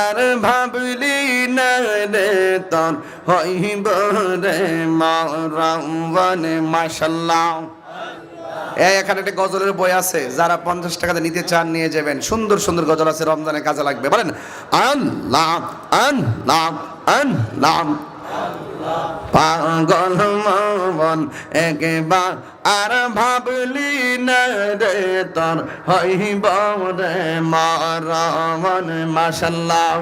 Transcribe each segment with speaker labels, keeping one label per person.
Speaker 1: আর ভাবলি না রে তোর হইব রে এখানে একটা গজলের বই আছে, যারা পঞ্চাশ টাকাতে নিতে চান নিয়ে যাবেন। সুন্দর সুন্দর গজল আছে রমজানে কাজে লাগবে। বলেন, আল্লাহ আল্লাহ আল্লাহ। পাগল মন একবার আর ভাবলি রে তোর হইব রে মরণ মাশাল্লাহ।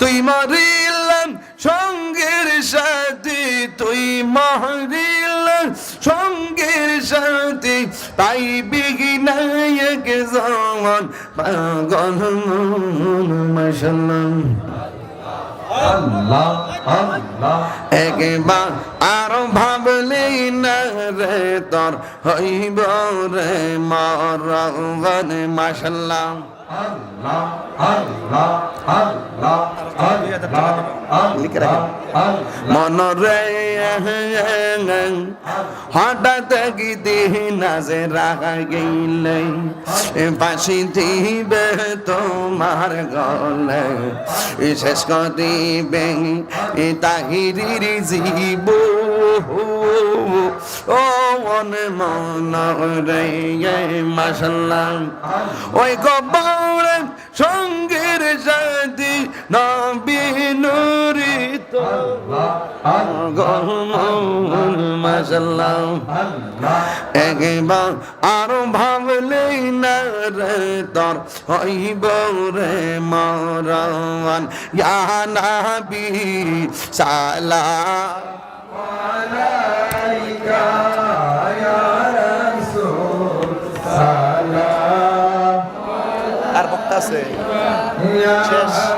Speaker 1: তুই মরিলাম সঙ্গের সাথে, তুই মরিলাম সঙ্গের সাথে, তাই বিঘিনায়ক জমন পাগল মাশাল্লাহ।
Speaker 2: আল্লাহ আল্লাহ।
Speaker 1: একবার আর ভাবলি না রে তোর হইব রে মরণ মাশাল্লাহ
Speaker 2: আল্লাহ আল্লাহ আল্লাহ
Speaker 1: লিখে রাখেন। মন রে হঠাৎ কি যে রাখা পাশি দিবে তোমার গলে, শেষ করিবে তাহিরির জীব ও মন মন রে মাসাল্লাহ ওই কবরে সঙ্গের সাথী নবী নুরিত গমন মাসাল্লাহ আরও ভাবলেই না রে, তোর হইব রে মরণ। ইয়া নবী, সালাম। আর বক্তা আছে। শেষ।